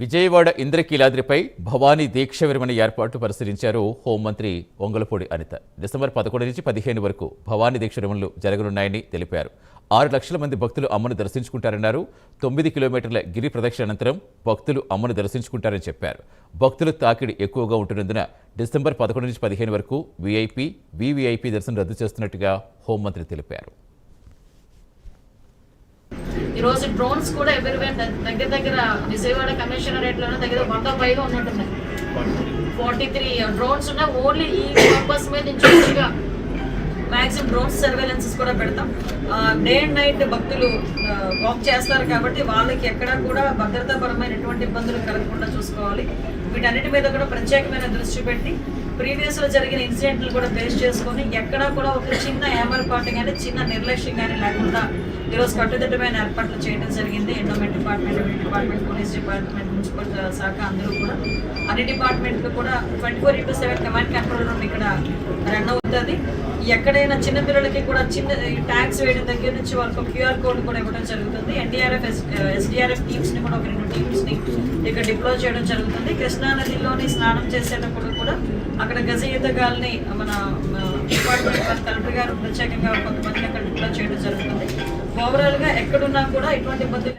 విజయవాడ ఇంద్రకీలాద్రిపై భవానీ దీక్ష విరమణ ఏర్పాటు పరిశీలించారు హోంమంత్రి ఒంగలపూడి అనిత. డిసెంబర్ పదకొండు నుంచి పదిహేను వరకు భవానీ దీక్ష విరమణలు జరగనున్నాయని తెలిపారు. ఆరు లక్షల మంది భక్తులు అమ్మను దర్శించుకుంటారన్నారు. తొమ్మిది కిలోమీటర్ల గిరి ప్రదక్షిణ అనంతరం భక్తులు అమ్మను దర్శించుకుంటారని చెప్పారు. భక్తుల తాకిడి ఎక్కువగా ఉంటున్నందున డిసెంబర్ పదకొండు నుంచి పదిహేను వరకు వీఐపీ వివిఐపీ దర్శనం రద్దు చేస్తున్నట్టుగా హోంమంత్రి తెలిపారు. ఈ రోజు డ్రోన్స్ కూడా ఎవరివేర్ దగ్గర దగ్గర విజయవాడ కమిషనరేట్లోనే దగ్గర వంద పైగా ఉన్నట్టున్నాయి. ఫార్టీ. త్రీ డ్రోన్స్ ఉన్నాయి ఓన్లీ ఈ పర్పస్ మీద ఇంచుమించుగా మ్యాక్సిమం డ్రోన్ సర్వేలెన్సెస్ కూడా పెడతాం. డే అండ్ నైట్ భక్తులు వాక్ చేస్తారు కాబట్టి వాళ్ళకి ఎక్కడా కూడా భద్రతాపరమైన ఎటువంటి ఇబ్బందులు కలగకుండా చూసుకోవాలి. వీటన్నిటి మీద కూడా ప్రత్యేకమైన దృష్టి పెట్టి ప్రీవియస్లో జరిగిన ఇన్సిడెంట్లు కూడా బేస్ చేసుకొని ఎక్కడా కూడా ఒక చిన్న ఏమరపాటు కానీ చిన్న నిర్లక్ష్యం కానీ లేకుండా ఈరోజు కట్టుదిట్టమైన ఏర్పాట్లు చేయడం జరిగింది. Endowment department department police department municipal శాఖ అందరూ కూడా. అన్ని డిపార్ట్మెంట్లు కూడా twenty four into seven command control room ఇక్కడ రన్ అవుతుంది. ఎక్కడైనా చిన్న పిల్లలకి కూడా చిన్న ట్యాక్స్ వేయడం దగ్గర నుంచి వాళ్ళకి క్యూఆర్ కోడ్ కూడా ఇవ్వడం జరుగుతుంది. ఎన్డీఆర్ఎఫ్ ఎస్డిఆర్ఎఫ్ టీమ్స్ని కూడా ఒక రెండు టీమ్స్ని ఇక్కడ డిప్లాయ్ చేయడం జరుగుతుంది. కృష్ణా నదిలోని స్నానం చేసేటప్పుడు కూడా అక్కడ గజ ఈతగాల్ని మన డిపార్ట్మెంట్ వారి కలెక్టర్ గారు ప్రత్యేకంగా కొంతమంది అక్కడ డిప్లాయ్ చేయడం జరుగుతుంది. ఓవరాల్గా ఎక్కడున్నా కూడా ఇటువంటి ఇబ్బంది